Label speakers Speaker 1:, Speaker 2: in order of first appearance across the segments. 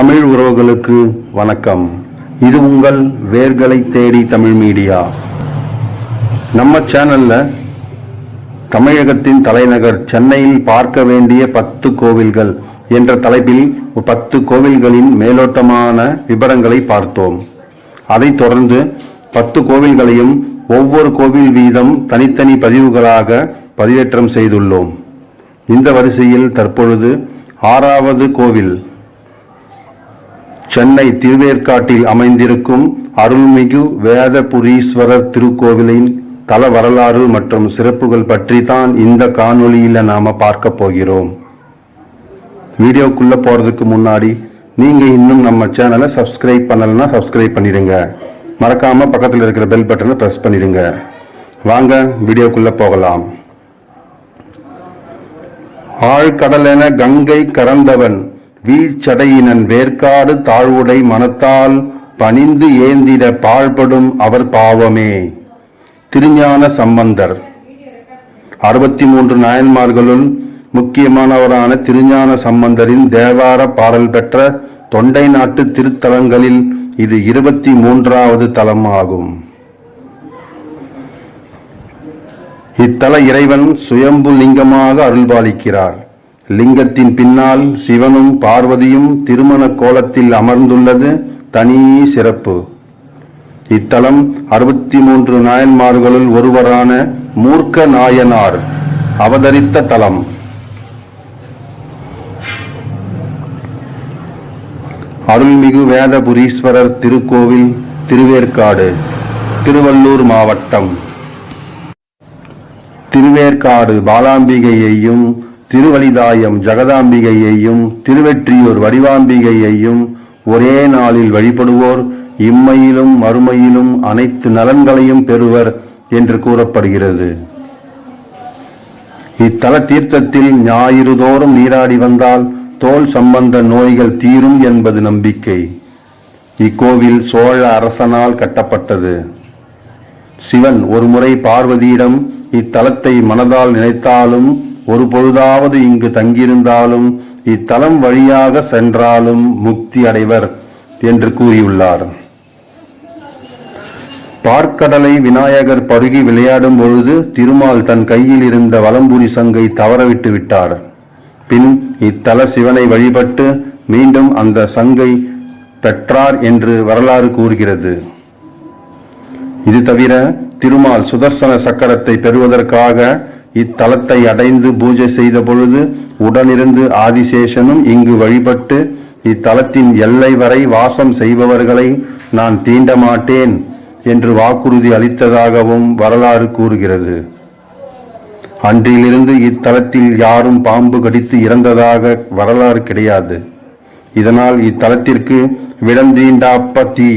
Speaker 1: தமிழ் உறவுகளுக்கு வணக்கம். இது உங்கள் வேர்களை தேடி தமிழ் மீடியா. நம்ம சேனல்ல தமிழகத்தின் தலைநகர் சென்னையில் பார்க்க வேண்டிய பத்து கோவில்கள் என்ற தலைப்பில் பத்து கோவில்களின் மேலோட்டமான விவரங்களை பார்த்தோம். அதைத் தொடர்ந்து பத்து கோவில்களையும் ஒவ்வொரு கோவில் வீதம் தனித்தனி பதிவுகளாக பதிவேற்றம் செய்துள்ளோம். இந்த வரிசையில் தற்பொழுது ஆறாவது கோவில் சென்னை திருவேற்காட்டில் அமைந்திருக்கும் அருள்மிகு வேதபுரீஸ்வரர் திருக்கோவிலின் தல வரலாறு மற்றும் சிறப்புகள் பற்றி தான் இந்த காணொளியில நாம பார்க்க போகிறோம். வீடியோக்குள்ளே போறதுக்கு முன்னாடி நீங்கள் இன்னும் நம்ம சேனலை சப்ஸ்கிரைப் பண்ணலைன்னா சப்ஸ்கிரைப் பண்ணிடுங்க. மறக்காமல் பக்கத்தில் இருக்கிற பெல் பட்டனை ப்ரெஸ் பண்ணிடுங்க. வாங்க வீடியோக்குள்ளே போகலாம். ஆழ்கடலென கங்கை கறந்தவன் வீழ்ச்சடையினன் வேர்க்காடு தாழ்வுடை மனத்தால் பணிந்து ஏந்திட பாழ்படும் அவர் பாவமே. திருஞான சம்பந்தர். அறுபத்தி மூன்று நாயன்மார்களுள் முக்கியமானவரான திருஞான சம்பந்தரின் தேவார பாடல் பெற்ற தொண்டை நாட்டு திருத்தலங்களில் இது இருபத்தி மூன்றாவது தலம் ஆகும் இத்தல இறைவன் சுயம்பு லிங்கமாக அருள்பாலிக்கிறார். லிங்கத்தின் பின்னால் சிவனும் பார்வதியும் திருமண கோலத்தில் அமர்ந்துள்ளது தனி சிறப்பு. இத்தலம் அறுபத்தி மூன்று நாயன்மார்களுள் ஒருவரான மூர்க்க நாயனார் அவதரித்த தலம். அருள்மிகு வேதபுரீஸ்வரர் திருக்கோவில் திருவேற்காடு திருவள்ளூர் மாவட்டம். திருவேற்காடு பாலாம்பிகையையும் திருவலிதாயம் ஜெகதாம்பிகையையும் திருவெற்றியூர் வடிவாம்பிகையையும் ஒரே நாளில் வழிபடுவோர் இம்மையிலும் மறுமையிலும் அனைத்து நலன்களையும் பெறுவர் என்று கூறப்படுகிறது. இத்தல தீர்த்தத்தில் ஞாயிறு தோறும் நீராடி வந்தால் தோல் சம்பந்த நோய்கள் தீரும் என்பது நம்பிக்கை. இக்கோவில் சோழ அரசனால் கட்டப்பட்டது. சிவன் ஒருமுறை பார்வதியிடம் இத்தலத்தை மனதால் நினைத்தாலும் ஒரு பொழுதாவது இங்கு தங்கியிருந்தாலும் இத்தலம் வழியாக சென்றாலும் முக்தி அடைவர் என்று கூறியுள்ளார். பார்க்கடலை விநாயகர் பருகி விளையாடும் பொழுது திருமால் தன் கையில் இருந்த வலம்புரி சங்கை தவறவிட்டு விட்டார். பின் இத்தல சிவனை வழிபட்டு மீண்டும் அந்த சங்கை பெற்றார் என்று வரலாறு கூறுகிறது. இது தவிர திருமால் சுதர்சன சக்கரத்தை பெறுவதற்காக இத்தலத்தை அடைந்து பூஜை செய்த பொழுது உடனிருந்து ஆதிசேஷனும் இங்கு வழிபட்டு இத்தலத்தின் எல்லை வரை வாசம் செய்பவர்களை நான் தீண்ட மாட்டேன் என்று வாக்குறுதி அளித்ததாகவும் வரலாறு கூறுகிறது. அன்றிலிருந்து இத்தலத்தில் யாரும் பாம்பு கடித்து இறந்ததாக வரலாறு கிடையாது. இதனால் இத்தலத்திற்கு விடந்தீண்டாப்பத்தி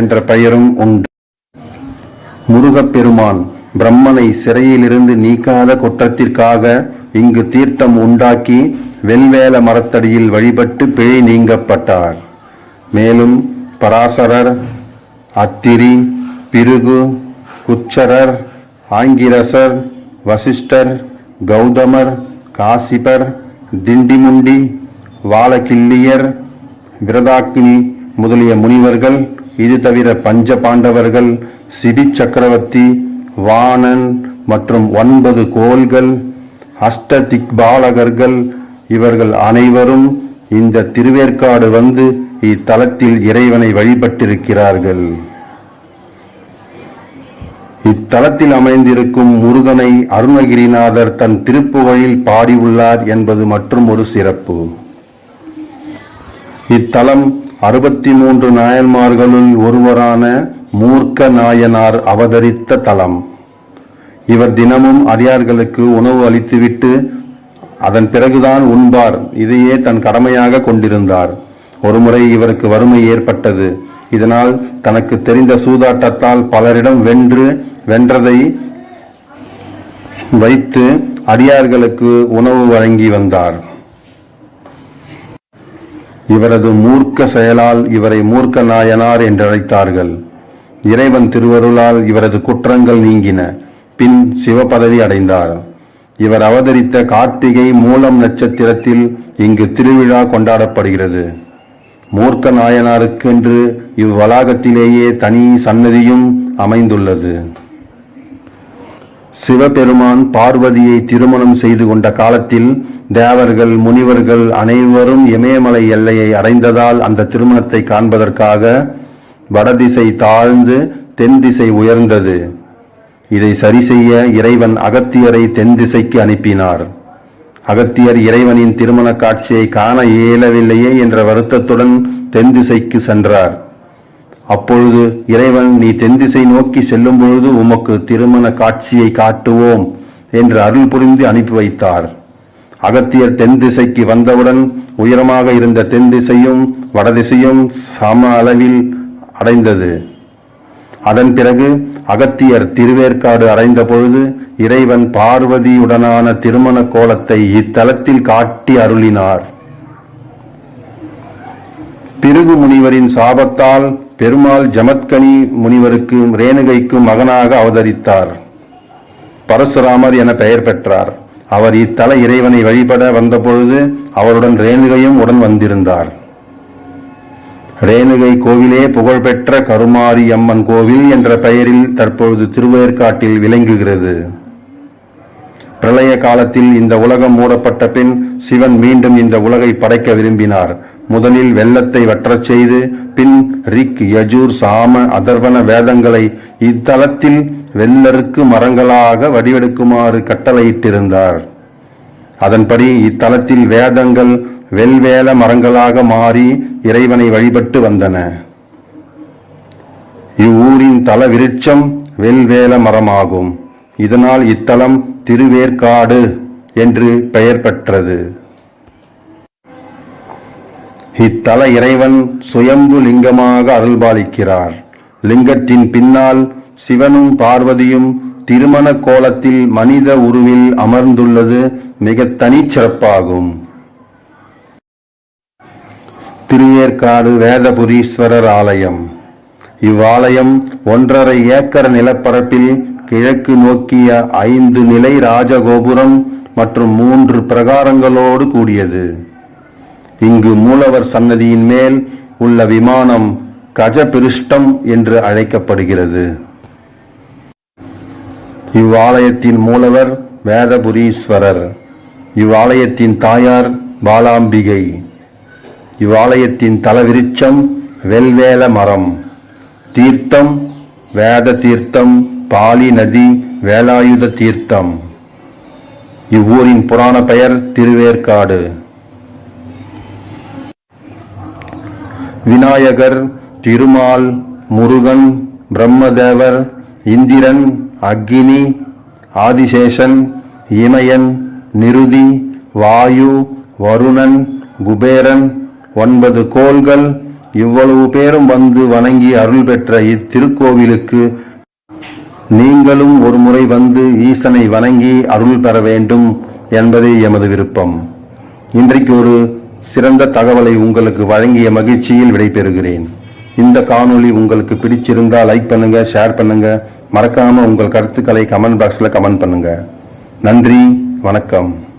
Speaker 1: என்ற பெயரும் உண்டு. முருகப்பெருமான் பிரம்மனை சிறையிலிருந்து நீக்காத குற்றத்திற்காக இங்கு தீர்த்தம் உண்டாக்கி வெல்வேல மரத்தடியில் வழிபட்டு பிழை நீங்கப்பட்டார். மேலும் பராசரர் அத்திரி பிருகு குச்சரர் ஆங்கிரசர் வசிஷ்டர் கௌதமர் காசிபர் திண்டிமுண்டி வாலகிள்ளியர் விரதாக்னி முதலிய முனிவர்கள் இது தவிர பஞ்ச பாண்டவர்கள் சிபி சக்கரவர்த்தி வாணன் மற்றும் ஒன்பது கோள்கள் அஷ்ட திக்பாலகர்கள் இவர்கள் அனைவரும் இந்த திருவேற்காடு வந்து இத்தலத்தில் இறைவனை வழிபட்டிருக்கிறார்கள். இத்தலத்தில் அமைந்திருக்கும் முருகனை அருணகிரிநாதர் தன் திருப்புகழில் பாடியுள்ளார் என்பது மற்றும் ஒரு சிறப்பு. இத்தலம் அறுபத்தி மூன்று நாயன்மார்களுள் ஒருவரான மூர்க்க நாயனார் அவதரித்த தலம். இவர் தினமும் அடியார்களுக்கு உணவு அளித்துவிட்டு அதன் பிறகுதான் உண்பார். இதையே தன் கடமையாக கொண்டிருந்தார். ஒருமுறை இவருக்கு வறுமை ஏற்பட்டது. இதனால் தனக்கு தெரிந்த சூதாட்டத்தால் பலரிடம் வென்று வென்றதை வைத்து அடியார்களுக்கு உணவு வழங்கி வந்தார். இவரது மூர்க்க செயலால் இவரை மூர்க்க நாயனார் என்றழைத்தார்கள். இறைவன் திருவருளால் இவரது குற்றங்கள் நீங்கின. பின் சிவபதவி அடைந்தார். இவர் அவதரித்த கார்த்திகை மூலம் நட்சத்திரத்தில் இங்கு திருவிழா கொண்டாடப்படுகிறது. மூர்க்க நாயனாருக்கென்று இவ்வளாகத்திலேயே தனி சன்னதியும் அமைந்துள்ளது. சிவபெருமான் பார்வதியை திருமணம் செய்து கொண்ட காலத்தில் தேவர்கள் முனிவர்கள் அனைவரும் இமயமலை எல்லையை அடைந்ததால் அந்த திருமணத்தை காண்பதற்காக வடதிசை தாழ்ந்து தென் திசை உயர்ந்தது. இதை சரி செய்ய இறைவன் அகத்தியரை தென் திசைக்கு அனுப்பினார். அகத்தியர் இறைவனின் திருமண காட்சியை காண இயலவில்லையே என்ற வருத்தத்துடன் தென் திசைக்கு சென்றார். அப்பொழுது இறைவன் நீ தென் திசை நோக்கி செல்லும் பொழுது உமக்கு திருமண காட்சியை காட்டுவோம் என்று அருள் புரிந்து அனுப்பி வைத்தார். அகத்தியர் தென் திசைக்கு வந்தவுடன் உயரமாக இருந்த தென் திசையும் வடதிசையும் சம அளவில் அடைந்தது. அதன் பிறகு அகத்தியர் திருவேற்காடு அடைந்த பொழுது இறைவன் பார்வதியுடனான திருமண கோலத்தை இத்தலத்தில் காட்டி அருளினார். பிருகு முனிவரின் சாபத்தால் பெருமாள் ஜமத்கனி முனிவருக்கும் ரேணுகைக்கும் மகனாக அவதரித்தார். பரசுராமர் என பெயர் பெற்றார். அவர் இத்தல இறைவனை வழிபட வந்தபொழுது அவருடன் ரேணுகையும் உடன் வந்திருந்தார். ரேணுகை கோவிலே புகழ்பெற்ற கருமாரி அம்மன் கோவில் என்ற பெயரில் தற்பொழுது திருவேற்காட்டில் விளங்குகிறது. பிரளய காலத்தில் இந்த உலகம் மூடப்பட்ட பின் சிவன் மீண்டும் இந்த உலகை படைக்க விரும்பினார். முதலில் வெள்ளத்தை வற்றச் செய்து பின் ரிக் யஜூர் சாம அதர்வன வேதங்களை இத்தலத்தில் வெள்ளருக்கு மரங்களாக வடிவெடுக்குமாறு கட்டளையிட்டிருந்தார். அதன்படி இத்தலத்தில் வேதங்கள் வெல்வேல மரங்களாக மாறி இறைவனை வழிபட்டு வந்தன. இவ்வூரின் தல விருட்சம் வெல்வேல மரமாகும். இதனால் இத்தலம் திருவேற்காடு என்று பெயர் பெற்றது. இத்தல இறைவன் சுயம்பு லிங்கமாக அருள்பாலிக்கிறார். லிங்கத்தின் பின்னால் சிவனும் பார்வதியும் திருமண கோலத்தில் மனித உருவில் அமர்ந்துள்ளது மிக தனிச்சிறப்பாகும் திருவேற்காடு வேதபுரீஸ்வரர் ஆலயம். இவ்வாலயம் ஒன்றரை ஏக்கர் நிலப்பரப்பில் கிழக்கு நோக்கிய ஐந்து நிலை ராஜகோபுரம் மற்றும் மூன்று பிரகாரங்களோடு கூடியது. இங்கு மூலவர் சன்னதியின் மேல் உள்ள விமானம் கஜபிருஷ்டம் என்று அழைக்கப்படுகிறது. இவ்வாலயத்தின் மூலவர் வேதபுரீஸ்வரர். இவ்வாலயத்தின் தாயார் பாலாம்பிகை. இவ்வாலயத்தின் தலவிருச்சம் வெல்வேல மரம். தீர்த்தம் வேத தீர்த்தம் பாலி நதி வேலாயுத தீர்த்தம். இவ்வூரின் புராண பெயர் திருவேற்காடு. விநாயகர் திருமால் முருகன் பிரம்மதேவர் இந்திரன் அக்னி ஆதிசேஷன் இமயன் நிருதி வாயு வருணன் குபேரன் ஒன்பது கோள்கள் இவ்வளவு பேரும் வந்து வணங்கி அருள் பெற்ற இத்திருக்கோவிலுக்கு நீங்களும் ஒரு முறை வந்து ஈசனை வணங்கி அருள் பெற வேண்டும் என்பதே எமது விருப்பம். இன்றைக்கு ஒரு சிறந்த தகவலை உங்களுக்கு வழங்கிய மகிழ்ச்சியில் விடைபெறுகிறேன். இந்த காணொளி உங்களுக்கு பிடிச்சிருந்தால் லைக் பண்ணுங்க ஷேர் பண்ணுங்க. மறக்காம உங்கள் கருத்துக்களை கமெண்ட் பாக்ஸில் கமெண்ட் பண்ணுங்க. நன்றி வணக்கம்.